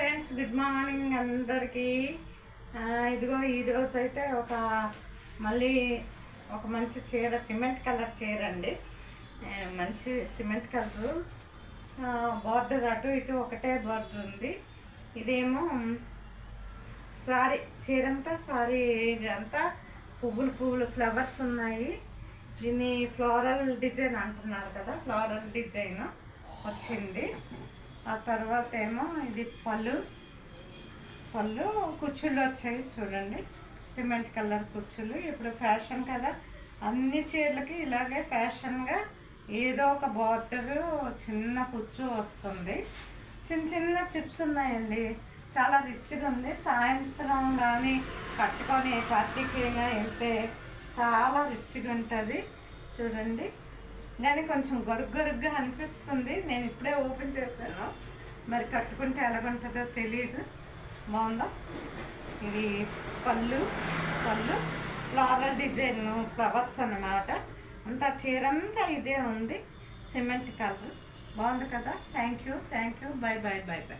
Friends good morning అందరికీ. ఇదిగో ఈరోజు అయితే ఒక మళ్ళీ ఒక మంచి చీర సిమెంట్ కలర్ చీర అండి మంచి సిమెంట్ కలరు. బార్డర్ అటు ఇటు ఒకటే బార్డర్ ఉంది. ఇదేమో సారీ చీరంతా సారీ అంతా పువ్వులు పువ్వులు ఫ్లవర్స్ ఉన్నాయి. దీన్ని ఫ్లోరల్ డిజైన్ అంటున్నారు కదా ఫ్లోరల్ డిజైన్ వచ్చింది. ఆ తర్వాత ఏమో ఇది పళ్ళు. పళ్ళు కుర్చీలు వచ్చాయి చూడండి. సిమెంట్ కలర్ కుర్చీలు ఇప్పుడు ఫ్యాషన్ కదా. అన్ని చీరలకి ఇలాగే ఫ్యాషన్గా ఏదో ఒక బార్డర్ చిన్న కుర్చీ వస్తుంది. చిన్న చిన్న చిప్స్ ఉన్నాయండి. చాలా రిచ్గా ఉంది. సాయంత్రం కానీ కట్టుకొని పార్టీకి అయినా వెళ్తే చాలా రిచ్గా ఉంటుంది. చూడండి. కానీ కొంచెం గొరుగు గొరుగ్గా అనిపిస్తుంది. నేను ఇప్పుడే ఓపెన్ చేశాను. మరి కట్టుకుంటే ఎలాగుంటుందో తెలియదు బాగుందా? ఇది పళ్ళు పళ్ళు. ఫ్లవర్ డిజైన్ ఫ్లవర్స్ అన్నమాట. అంతా చీరంతా ఇదే ఉంది. Cement colour. బాగుంది కదా? Thank you thank you bye bye bye bye